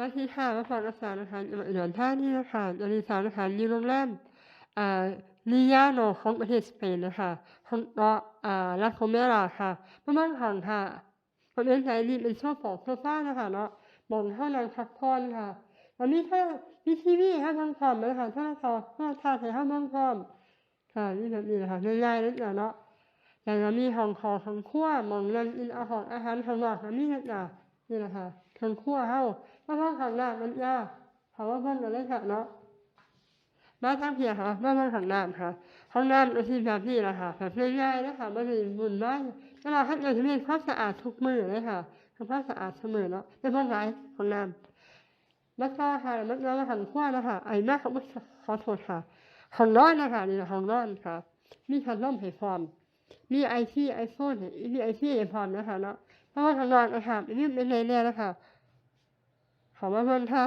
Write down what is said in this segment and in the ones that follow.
สวัสดีค่ะมาฟังอาสารนะคะจังหวัดอุดรธานี่นะคะตอนนี้สารนะคะอยู่โรแรมอ่าลียาโนของประเทศสเปนนะคะของเกาะอ่าลาโคเมราค่ะประมาณของค่ะประเทศไทยนี่เป็นโซฟาโซฟานะคะเนาะมองเท่านั้นพักผ่อนค่ะวันนี้ถ้ามีทีวีให้ทางพร้อมเลยค่ะถ้าเราถ้าทาให้ห้องพร้อมค่ะนี่แบบนี้นะคะง่ายๆนิดเดียวเนาะอย่างเรามีห้องคอห้องครัวมองนั่งกินอาหารอาหารข้างนอกก็มีนิดหน่อยนี่นะคะ ห้องครัวเฮามาทางข้างหน้ามันยากเขาะว่าเพิ่นกันเลยค่ะเนาะมาทางเพียค่ะมาทางข้างน้าค่ะห้องน้ำก็คือแบบนี้แหละค่ะแบบง่ายๆนะคะไม่ได้บุ่นมากเวลาท่านจะมีความสะอาดทุกมือเลยค่ะทำความสะอาดเสมอเนาะเป็นห้องไหนห้องน้ำแล้วก็ค่ะแล้วก็หันขว้านะคะไอ้แม่เขาขอโทษค่ะห้องนอนนะคะนี่ห้องนอนค่ะ มีพัดลมให้พร้อมมีไอที่ไอโฟนมีไอที่ให้พร้อมนะคะเนาะเพราะว่าข้างนอนนะคะนี่เป็นเลยเนี่ยนะคะ ขอมาเพิ่นค่ะ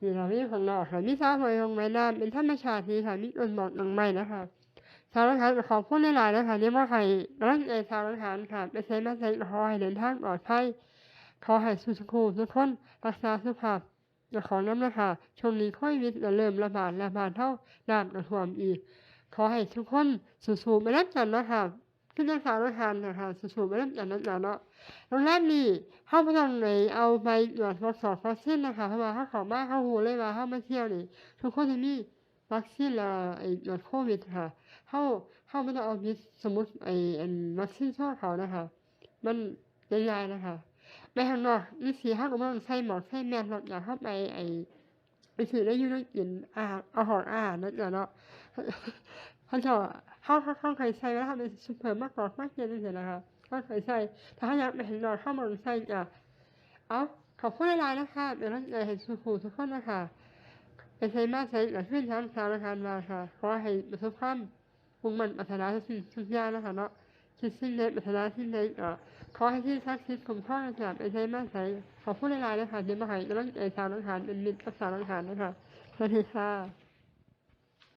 นี่ค่ะมีของนอกค่ะมีซาหอยของไม้น้ำเป็นธรรมชาติดีค่ะมีต้นหมอกหนังไม้นะคะชาวรังหารขอพูดหลายๆนะคะเรียกว่าใครกำลังใจชาวรังหารค่ะไปใช้มาใช้ขอให้เดินทางปลอดภัยขอให้สุขภูมิทุกคนรักษาสุขภาพอย่าของน้ำนะคะช่วงนี้โควิดจะเริ่มระบาดระบาดเท่าน้ำกระท่วมอีก ขอให้ทุกคนสู้ๆไปรับกันนะคะ ขึ้นรักษารังหารนะคะสู้ๆไปรับกันนะจ๊ะเนาะโรงแรมนี่เข้าไปทางไหนเอาไปตรวจทดสอบวัคซีนนะคะเพราะว่าเขาขอมานเข้าหูเลยว่าเข้ามาเที่ยวนี่ทุกคนจะมีวัคซีนแล้วไอ้ตรวจโควิดค่ะ เข้าเข้าไม่ต้องเอาพิษสมมติไอ้อันวัคซีนช่อเขานะคะ มันใหญ่ๆนะคะไปข้างนอกนี่สีเขาก็ต้องใส่หมอกใส่แมสรถอย่าเข้าไปไอ้ไปถือได้ยุ่งกินอาหารอาหารอาหารนั่นเนาะเขาจะเขาเขาเขาเคยใช้แล้วทำเป็นซูเปอร์มากกว่ามากเกินเลยนะคะเขาเคยใช้ถ้าอยากเห็นนอยเข้ามาใส่จ้ะเอาขอบคุณหลายนะคะเดี๋ยวเราจะเห็นสุขูทุกคนนะคะเป็นใช้มากใช้หลังขึ้นทั้งสารการมาค่ะขอให้ประสบความมุ่งมั่นปรารถนาสิ่งทุกอย่างนะคะเนาะคิดสิ่งใดปรารถนาสิ่งใดก็ขอให้ที่ทักษิณคุ้มครองนะคะเป็นใช้มากใช้ขอบคุณหลายนะคะเดี๋ยวมาให้กำลังใจสาวนักฐานเป็นมิตรกับสาวนักฐานนะคะสวัสดีค่ะ